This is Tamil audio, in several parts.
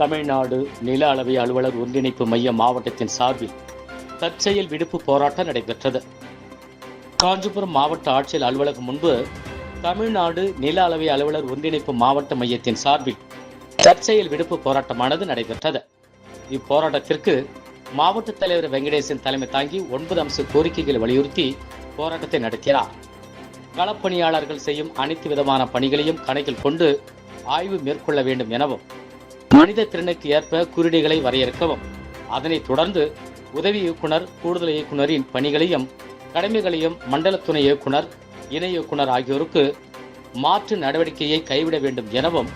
Tamil Nadu நில அளவை அலுவலர் ஒருங்கிணைப்பு மையம் மாவட்டத்தின் சார்பில் தற்செயல் விடுப்பு போராட்டம் நடைபெற்றது. காஞ்சிபுரம் மாவட்ட ஆட்சியர் அலுவலகம் முன்பு தமிழ்நாடு நில அளவை அலுவலர் ஒருங்கிணைப்பு மாவட்ட மையத்தின் சார்பில் தற்செயல் விடுப்பு போராட்டமானது நடைபெற்றது. இப்போராட்டத்திற்கு மாவட்ட தலைவர் வெங்கடேசன் தலைமை தாங்கி ஒன்பது அம்ச கோரிக்கைகளை வலியுறுத்தி போராட்டத்தை நடத்தினார். களப்பணியாளர்கள் செய்யும் அனைத்து விதமான பணிகளையும் கணக்கில் கொண்டு ஆய்வு மேற்கொள்ள வேண்டும் எனவும் மனித திறனுக்கு ஏற்ப குறியீடுகளை வரையறுக்கவும். அதனைத் தொடர்ந்து உதவி இயக்குனர் கூடுதல் இயக்குனரின் பணிகளையும் கடமைகளையும் மண்டல துணை இயக்குனர் இணை இயக்குனர் ஆகியோருக்கு மாற்று நடவடிக்கையை கைவிட வேண்டும் எனவும்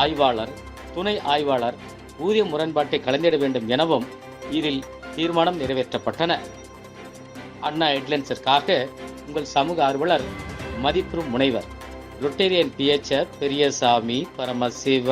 ஆய்வாளர் துணை ஆய்வாளர் ஊதிய முரண்பாட்டை கலந்திட வேண்டும் எனவும் இதில் தீர்மானம் நிறைவேற்றப்பட்டன. அண்ணா ஹெட்லைன்ஸிற்காக உங்கள் சமூக ஆர்வலர் மதிப்புறும் முனைவர் ரொட்டேரியன் பிஎச்ஆர் பெரியசாமி பரமசிவ.